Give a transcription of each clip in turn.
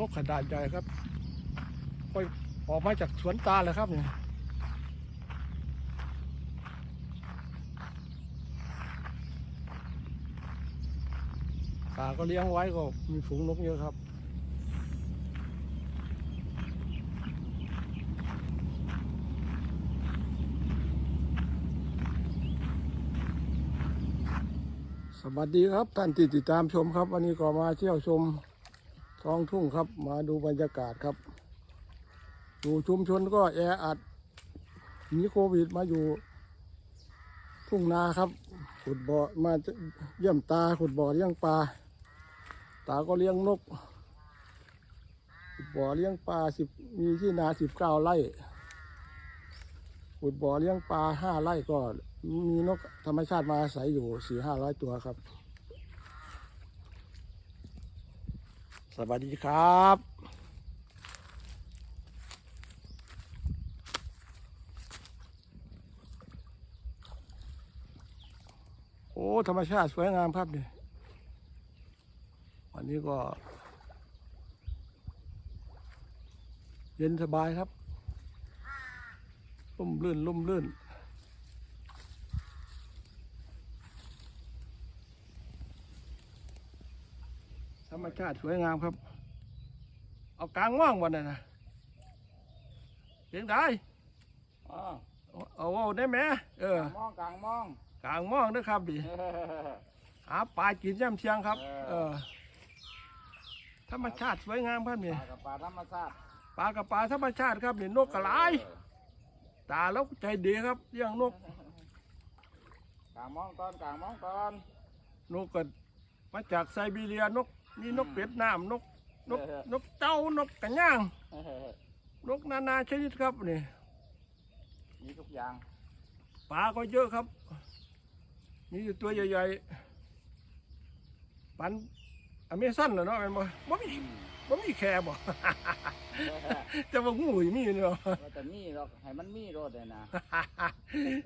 นกขนาดใหญ่ครับค่อยออกมาจากสวนตาเลยครับเนี่ยตาก็เลี้ยงไว้ก็มีฝูงนกเยอะครับสวัสดีครับท่านที่ติดตามชมครับ วันนี้ก็มาเที่ยวชม ท้องทุ่งครับ มาดูบรรยากาศครับ อยู่ชุมชนก็แออัดหนีโควิดมาอยู่ทุ่งนาครับ ขุดบ่อมาเยี่ยมตาขุดบ่อเลี้ยงปลา ตาก็เลี้ยงนก ขุดบ่อเลี้ยงปลาสิบมีที่นาสิบเก้าไร่ ขุดบ่อเลี้ยงปลาห้าไร่ก็มีนกธรรมชาติมาอาศัยอยู่สี่ห้าร้อยตัวครับ สวัสดีครับโอ้ธรรมชาติสวยงามครับนี่วันนี้ก็ เย็นสบายครับร่มรื่นร่มรื่น รรมชาติสวยงามครับ เอากลางว่างวันนั้นนะเสียงได้อ๋อเอาเอาเอาได้ไหมเออกลางมองกลางมองกลางว่างนะครับดิเออหาปลากินย่ำเชียงครับ เออเออธรรมชาติสวยงามครับปนี่ลากับปลาธรรมชาติ ปลากับปลาธรรมชาติครับนี่นกกระไรตาแล้วใจดีครับเลี้ยงนกกลางมองก่อนกลางมองก่อนนกก็มาจากไซบีเรียนก มีนกเป็ดน้ำนกนกนกเต้านกกระย่างเออนกนานาชนิดครับนี่มีทุกอย่างปลาก็เยอะครับมีอยู่ตัวใหญ่ๆปันอเมซอนเหรอเนาะแม่นบ่บ่มีบ่มีแค่บ่ จะบ่งูอีมีเนาะว่าแต่มีหรอกให้มันมีรถเลยนะ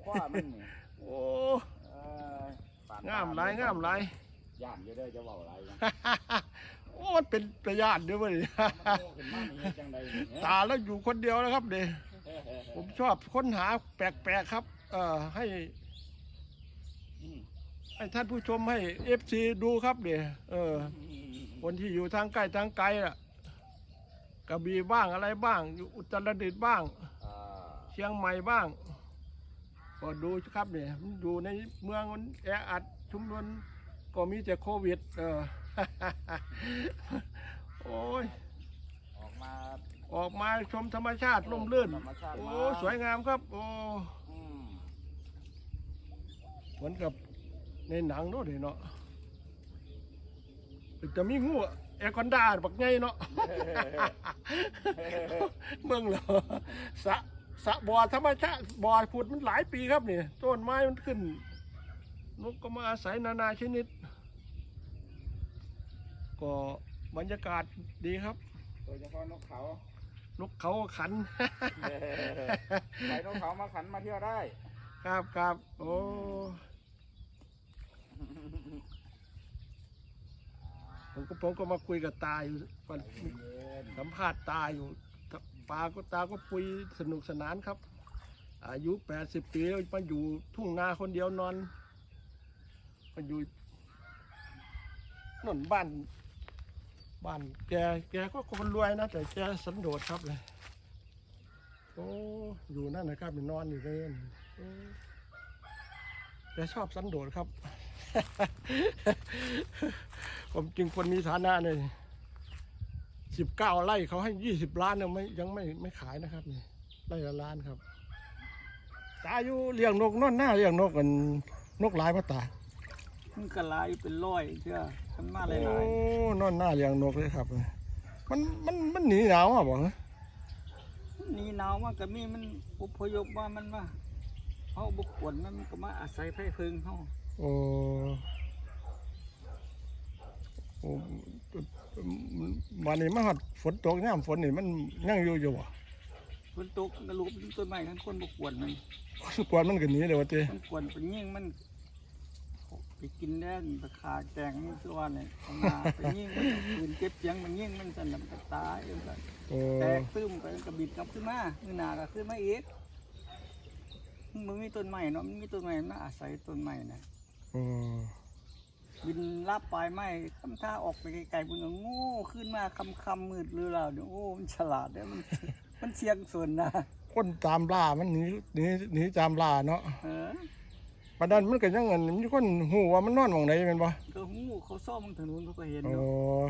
คว้ามันนี่โอ้เออปนงามหลายงามหลาย ย่านอยู่เด้อจะเว้าอะไรนะโอ้มันเป็นประหยัดด้วยเว้ยมันโง่ขึ้นมานี่เฮ็ดจังไดนี่ตาแล้วอยู่คนเดียวนะครับเด้เออผมชอบค้นหาแปลกๆครับ เอ่อให้อืมให้ท่านผู้ชมให้ FC ดูครับเด้เออ คนที่อยู่ทางใกล้ทางไกลอะกระบี่บ้างอะไรบ้าง อยู่อุตรดิตถ์บ้าง อ่าเชียงใหม่บ้าง ก็ดูครับเนี่ยมันอยู่ในเมืองมันแออัดชุมชน ก็มีแต่โควิด เออ โอ้ย ออกมาออกมาชมธรรมชาติร่มรื่น ธรรมชาติโอ้ มากสวยงามครับ โอ้อืมเหมือนกับในหนังเนาะเดี๋ยวเนาะจะมีงูแอคอนดาบักไงเนาะ เมืองเหรอสระสระบ่อธรรมชาติบ่อขุดมันหลายปีครับนี่ต้นไม้มันขึ้น นกก็มาอาศัยนานาชนิด ก็บรรยากาศดีครับ โดยเฉพาะนกเขา นกเขาขันใส่นกเขามาขันมาเที่ยวได้ ครับครับโอ้ผมก็ผมก็มาคุยกับตาอยู่วันสัมภาษณ์ตาอยู่ปาก็ตาก็คุยสนุกสนานครับ อายุแปดสิบปีแล้วมาอยู่ทุ่งนาคนเดียวนอน มาอยู่นนบ้าน บ้านแกแกก็คนรวยนะแต่แกสันโดษครับเลยโอ้อยู่นั่นนะครับนอนอยู่เลยโอ้แกชอบสันโดษครับ ผมจริงคนมีฐานะเนี่ยสิบเก้าไร่เขาให้ยี่สิบล้านเนี่ยไม่ยังไม่ไม่ขายนะครับนี่ไร่ละล้านครับตาอยู่เลี้ยงนกนอนหน้าเลี้ยงนกกันนกหลายมาตา มันก็หลายเป็นร้อยเชื่อมันมาหลายโอ้นอนหน้าเลี้ยงนกเลยครับ มันมันมันหนีหนาวอะบอกนะๆนี่หนาวมันก็มีมันอพยพว่ามันมาเขาบุกกวนมันก็มาอาศัยไฟเพิงเขาโอ้โอ้วันนี้มาหัดฝนตกย่ามฝนนี่มันยังอยู่อยู่อะฝนตกมันก็ลุกเป็นต้นไม้ทั้งคนบุกกวนมันกวนมันก็หนีเลยว่าเต้มันกวนเป็นยิ่งมัน ไปกินแน่นไปขาแกงนี่คือว่าเนี่ยเอามาไปยิงมันปืนเก็บเสียงมันยิงมันสนับกระตายเอาซะโอ้แตกตึ้มไปกระบิดกลับขึ้นมามือหนาก็ขึ้นมาอีกมันมีต้นไม้เนาะมันมีต้นไม้มันอาศัยต้นไม้นะโอ้บินรับปลายไม้ทำท่าออกไปไกลๆมันก็โง่ขึ้นมาคำคำๆมืดเรือเราเดี๋ยวโอ้มันฉลาดเด้อมัน มันเชียงส่วนนะคนตามล่ามันหนีหนีหนีตามล่าเนาะเออ ปานนั้นมันก็ยังเงินมีคนฮู้ว่ามันนอนหม่องใดแม่นบ่ก็หูเขาซ่อมถนนเขาก็เห็นโอ้เนาะ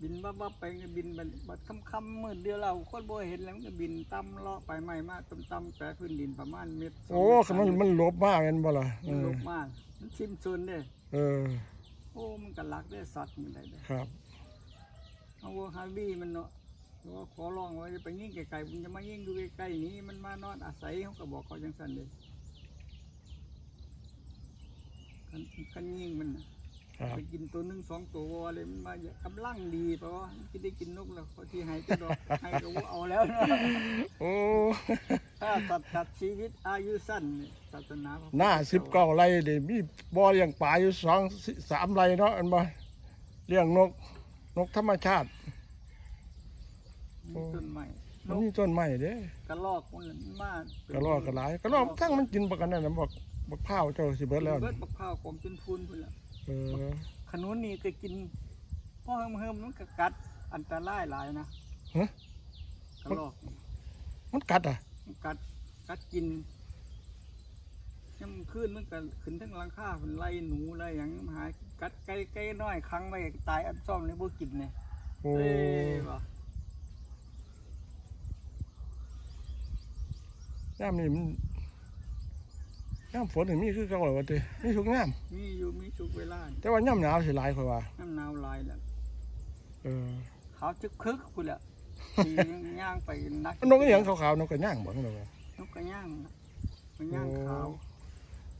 บินบ้าบ้าๆไปก็บินบัดบัดคำคำๆมืดเดียวเราคนบ่เห็นแล้วมันก็บินต่ำเลาะไปไม้มาต่ำต่ำๆแต่พื้นดินประมาณเม็ดสงโอ้เม็ดคือมันมันหลบมาแม่นบ่ล่ะเอมันอลบมากมันชิมชนเด้เออ โอ้มันก็รักได้สัตว์มันได้เด้ครับ เอาวัวฮาร์บี้มันเนาะว่าขอร้องว่าจะไปยิ่งไกลๆมันจะมายิ่งดูใกล้ๆนี้มันมานอนอาศัยเขาก็บอกเขาจังสันเลย กันกันยิ่งมันน่ะครับ ไปกินตัวหนึ่งสองตัววัวเลยมันมาอย่ากำลังดีเพราะว่ามันจะได้กินนกแล้วพอที่ใหายจะดอกให้ก็ว่าเอาแล้วนะโอ้ถ้าสัตว์ตัดชีวิตอายุสั้นเนี่ยศาสนาพระพุทธหน้าเจ้19ไร่นี่มีบ่อเลี้ยงปลาอยู่สองสิสามไร่เนาะอันบ่เลี้ยงนก นกธรรมชาติ มีต้นไม้นมันกมีต้นไม้เด้กระรอกมันมันมากกระรอกกระหลายกระรอกทั้งมันกินประกันนั่นน่ะบอก บักพร้าวเจ้าสิเบิดแล้วเบินี่ดบักพร้าวของเป็นพูนพุ่นละเออขนุนนี่ก็กินพ่อเฮิมเฮิมๆมันก็กัดอันตรายหลายนะฮะกระรอกมันกัดอะมันกัดกัดกินยังขึ้นมันก็ขึ้นทั้งหลังคาเป็นไล่หนูไล่อย่างมาหากัดไก่ไก่น้อยครั้งไว้ตายอันซ่อมเลยบ่กินเนี่ยโอ้เอ้ยบ่ยามนี่มัน ยามฝนนี่มีคือเก่าว่าติมีทุกยามมีอยู่มีสุกเวลาแต่ว่ายามหนาวสิหลายค่อยว่าน้ำหนาวหลายแล้วเออขาวจึกคึกพุ่นแหละขี่ย่างไปนักนกอีหยังขาวๆนกกระย่างบ่นกอะนกกระย่างน่ะมันย่างขาว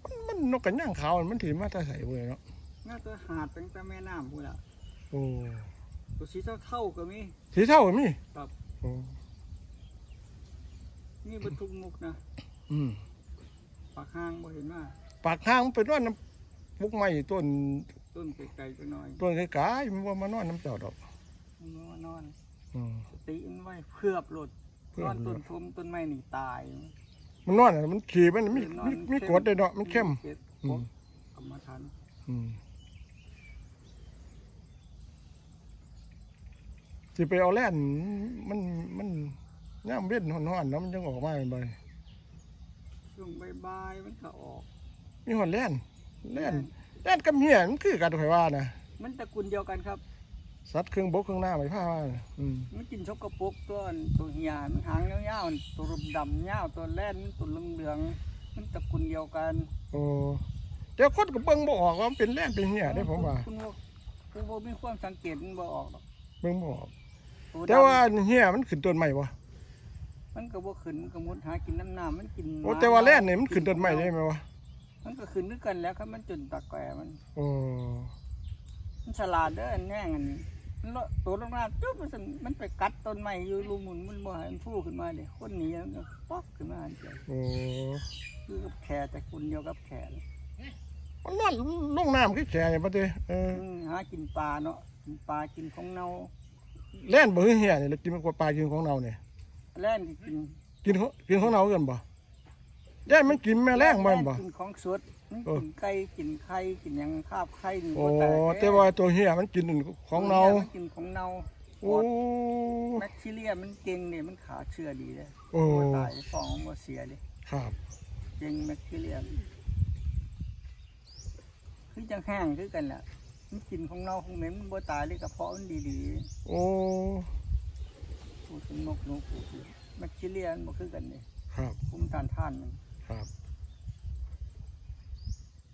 มันมันนกกระย่างขาวมันถือมาแต่ใส่เว้ยเนาะน่าจะหาดตั้งแต่แม่น้ำพุ่นแหละโอ้ตัวสีเท่าๆก็มี สีเท่าก็มีครับ โอ้นี่บรรทุกมุกนะ อืม ปากห้างบ่เห็นว่าปากทางมันเป็นว่าน้ำปุกไม้ต้นต้นไกลๆไปหน่อยต้นไกลๆมันว่ามานอนน้ำเจ้าดอกมันว่านอนอืมสติมันไว้เพื่อบรถเพื่นออบนต้นทมต้นไม้นี่ตาย มันนอนอะมันขี่มันมีนอนมีมีกรดเลยเนาะมันเข้มเก็บอืมกรรมฐานอืมสิไปเอาแล่นมันมันย่ามเว้นหอนๆเนาะมันยังออกมาเป็นใบ ช่วงบ่ายๆมันก็ออก มีหอนแล่นแล่นแล่นกับเหี้ยมันคือกันข่อยว่านะมันตระกูลเดียวกันครับ สัตว์เครื่องบกเครื่องหน้าไม่พาว่าน่ะอืมมันกินชกกระปรกตัวอันตัวเหียมันหางยาวๆตัวรุมดำยาวตัวแล่นมันตัวเหลืองๆมันตระกูลเดียวกันโอ้เดี๋ยวคนก็เบิ่งบ่ออกว่ามันเป็นแล่นเป็นเหี้ยได้ผมว่าคุณว่าคุณว่ามีความสังเกตมันบ่ออกหรอกเบิ่งบ่ออกตัวดำแต่ว่าเหี้ยมันขึ้นต้นไม้บ่ มันก็บ่ขึ้นมันก็มุดหากินน้ำน้ำมันกินโอ้แต่ว่าแล่นนี่มันขึ้นต้นไม้ได้ไหมวะมันก็ขึ้นด้วยกันแล้วครับมันจนตะแกรงมันโอ้มันฉลาดเด้ออันแน่งอันนี้มันเลาะตัวลงมาจุ๊บมันสั่นมันไปกัดต้นไม้อยู่รูหมุนมันบ่ให้มันฟูขึ้นมาเด้คนหนี้มันก็ป๊อกขึ้นมาอันเดียวโอ้คือกับแขแต่คุณเดียวกับแขนมันนอนลงน้ำคือแฉเนี่ยปะเต้เอออืมหากินปลาเนาะกินปลากินของเน่า แล่นบ่คือเหี้ยนี่แล้วกินมันกว่าปลากินของเราเนี่ย แล่นก็กินกินของกินของเรากันบ่แล่นมันกินแม่แรงบ่แม่นบ่ กินของสดมันเออ กินไก่กินไข่กินหยังคาบไข่นี่โอ้บ่ายแต่ว่าตัวเหี้ยมันกินของเรามันกินของเน่าโอ้ แบคทีเรียมันเก่งเนี่ยมันขาเชื้อดีเลยโอ้ บ่ตายฟองบ่เสียเลยครับเก่งแบคทีเรียคือจังแห้งคือกันแหละมันกินของเน่าของเหม็นมันบ่ตายเลยกระเพาะมันดีโอ้ๆ พูดถึงนกหนูพูดถึงแบคทีเรียมันบ่คือกันนี่ครับภูมิต้านทานมันครับ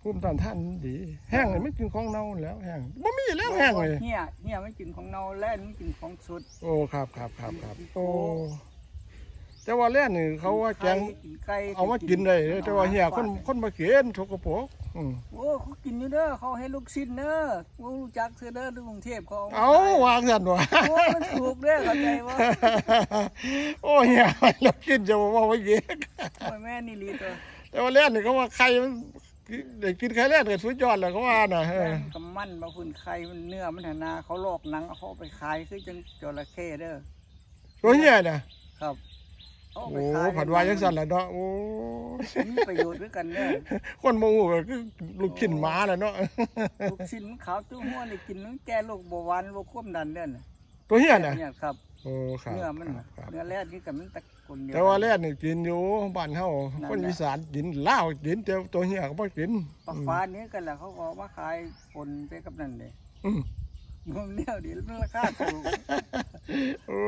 ภูมิต้านทานมันดี แห้งเลยมันกินของเราแล้วแห้งบ่มีแล้วแห้งเลย เหี้ยเหี้ยมันกินของเน่าแล่นมันกินของสดโอ้ครับครับครับครับโอ้ แต่ว่าแล่นนี่เขาว่าแกงกินไก่เอามากินได้เด้อแต่ว่าเหี้ยคนฟดคนมาเขียนสกปรกอืมโอ้เขากินอยู่เด้อเขาให้ลูกชิ้นเด้อบ่รู้จักเสือเด้อที่กรุงเทพเขาเอามขยวางสันวะโอ้มันถูกเด้อเข้าใจว่าโอ้เหี้ยเรากินจะบอกว่าเยอะโอ้ยแม่นี่ลีตัวแต่ว่าแล่นนี่เขาว่าไข่มันได้กินไข่แรกก็สุดยอดแล้วเขาว่าน่ะเอแม่องกับมันบางคนไข่มันเนื้อมันหนาเขาลอกหนังเอาเขาเอาไปขายคือจังจระเข้เด้อตัวเนี้ยน่ะครับ เอาไปโอ้ขายผัดวายจังสั่นแหละเนาะโอ้มีประโยชน์ด้วยกันเด้อคนบ่ฮู้ก็คือลูกชิ้นหมาแหละเนาะลูกชิ้นขาวตุ้หัวนี่กินมันแก้โรคเบาหวานโรคความดันเด้อน่ะตัวเนี้ยน่ะเนี่ยครับโอ้ครับเนื้อมันครับครับเนื้อแรดนี่กับมันตะกุนเดียวแต่ว่าแรกนี่กินอยู่บ้านเฮานั่นแหละคนอีสานกินลาวกินแต่ตัวเนี้ยก็บ่กินปลาฟ้านี้กันแหละเขาก็เอามาขายปนไปกับนั่นเลยอืม มันเนี่ยดีมันราคาถูกโอ้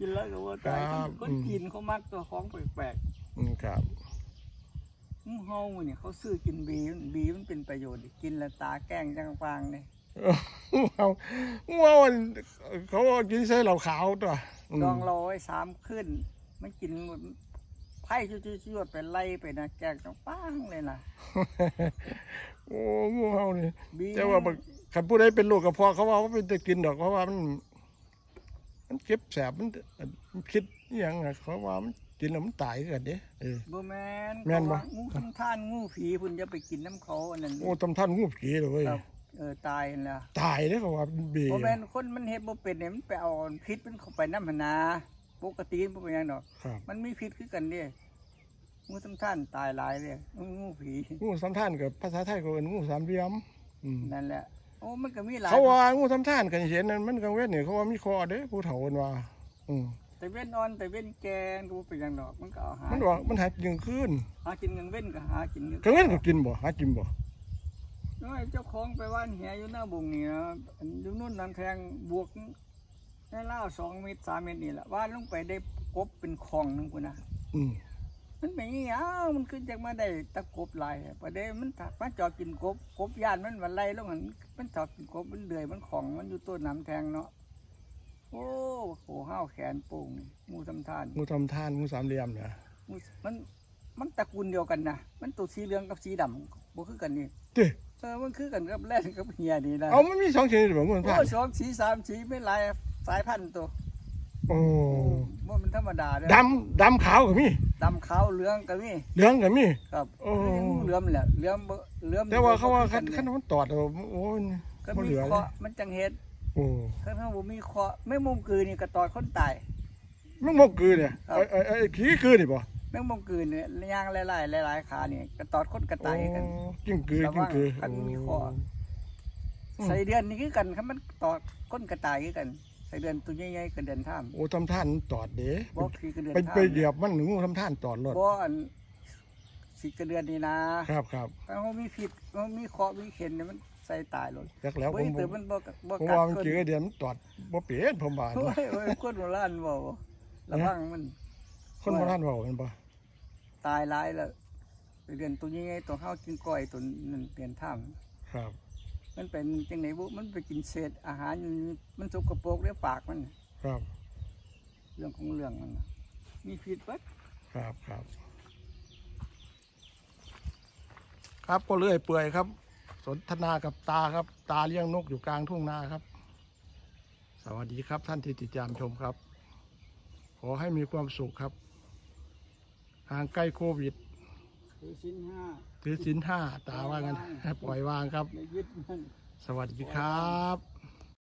กินแล้วก็ว่าตายครับ คนอืมกินเขามักตัวของแปลกอืมครับๆหมูเฮาเนี่ยเขาซื้อกินบีมันบีมันเป็นประโยชน์ดิกินแล้วตาแกล้งจังฟางเนี่ยเอาว่าวันเขาว่ากินใส่เหล้าขาวตัวมดองเราไว้สามขึ้น มันกินหมดไผ่ชุ่ยๆๆไปไล่ไปนะแกล้งจังป้างเลยนะโอ้งูเห่านี่บีแต่ว่าบัก คันผู้ใดเป็นโรคกระเพาะเขาว่าว่าเป็นจะกินดอกเพราะว่ามัน มันเก็บแสบมันมันคิดอหย่างอะเขาว่ามันกินแล้วมันตายกันเด้เออ บ่แม่นแม่นบ่ เพราะว่างูคำท่านงูผีพุ่นจะไปกินน้ำเขาอันนั้นโอ้ตำท่านงูผีเลยเว้ยครับเออตายนั่นแหละตายเด้เขาว่าเป็นเบีบ่แม่นคนมันเฮ็ดบ่เป็นเนี่ยมันไปเอาพิษมันเข้าไปน้ำหนนาปกติมันบ่เป็นหยังดอก ครับมันมีพิษคือกันเด้งูทำท่านตายหลายเลยงูผีงูสามท่านกับภาษาไทยก็เป็นงูสามเหลี่ยมอืมนั่นแหละ โอ้มันก็มีหลายเขาว่างูสามท่านกันเห็นนั่นมันกังเวทนี่เขาว่ามีคอเด้ผู้เฒ่ากันว่า อืมแต่เว้นนอนแต่เว้นแกนก็บ่เป็นหยังดอกมันก็เอาหามันว่ามันหากินคืนหากินกลางเว้นก็หากินอยู่กังเวทก็กินบ่หากินบ่น้อยเจ้าของไปว่านแหอยู่หน้าบุงนี่นะอันอยู่นู่นนั่นแทงบวกในล่าว2เมตร3เมตรนี่แหละว่านลงไปได้กบเป็นคลองหนึงพุ่นน่ะอืม มันเป็นอีหยังมันขึ้นจากมาได้ตะกบหลายอะประเดี๋ยวมันถักมาจอดกินกบกบย่านมันวันไรแล้วมันมันจอดกินกบมันเดือยมันของมันอยู่ต้นน้ำแทงเนาะโอ้โหห้าวแขนโป่งนี่งูทำทานงูทำท่านงูสามเหลี่ยมเนี่ยงูมันมันตระกูลเดียวกันนะมันตัวสีเหลืองกับสีดำบ่คือกันนี่เด้เออมันคือกันกับแร่กับเฮียนี่นะเอามันมีสองชนิดบ่งูทำท่านโอ้สองสีสามสีไม่หลายสายพันธุ์ตัว โอ้ว่ามันธรรมดาเด้อดำดำขาวก็มีดำขาวเหลืองก็มีเหลืองก็มี ครับโอ้งูเหลือมแหละเหลือมบ่เหลือมแต่ว่าเขาว่าคันบ่คือคักันนมันตอดเอาโอ้ยก็บ่มีเหลือเคเลราะยห์มันจังเฮ็ดโอ้ถ้าถ้าบ่มีเคราะห์แม่งมุมกือนี่ก็ตอดคนตาย มันมกกือเนี่ยครับ ไอ้ไอ้ไอ้ขี้กือนี่บ่แม่งมุมกือเนี่ยย่างหลายๆหลายๆขานี่ก็ตอดคนก็ตายกัน โอ้กิ้งกือระวังกิ้งกือ คันมีข้ออืมใส่เดือนนี่คือกันคันมันตอดคนก็ตายคือกัน ใส่เดือนตัวใหญ่ๆก็เดือนท่ามโอ้ทำท่านตอดเด้บ่คือก็เดือนไปท่ามไปเหยียบมันงูทำท่านตอดรถบ่อันสิกระเดือนนี่นะครับครับถ้าเขามีผิดเขามีเคราะห์มีเข็นเนี่ยมันใส่ตายเลยจักแล้วบ่ผมอีเตอมันบ่กบ่ผมกัดว่ามันคนเจอเดียวมันตอดบ่เปลี่ยนผมว่าโอ้ยโอ้ยคนโบราณบ่ระวังมันคนบ่ท่านเว้ากันบ่ตายหลายแล้วเดือนตัวใหญ่ๆตัวเฮากินก้อยตัวนั้นเดือนท่ามครับ มันเป็นจังไหนบุมันไปกินเศษอาหารอยู่นี่มันสกปรกเรียปากมันน่ะครับ เรื่องของเรื่องมันน่ะมีพิษเบิดครับครับ ครับก็เลื่อยเปื่อยครับ สนทนากับตาครับ ตาเลี้ยงนกอยู่กลางทุ่งนาครับ สวัสดีครับท่านที่ติดตามชมครับ ขอให้มีความสุขครับ ห่างใกล้โควิด คือชิ้นห้าถือสินห้าตาว่ากันปล่อยวางครับอย่ายึดมัน สวัสดีครับ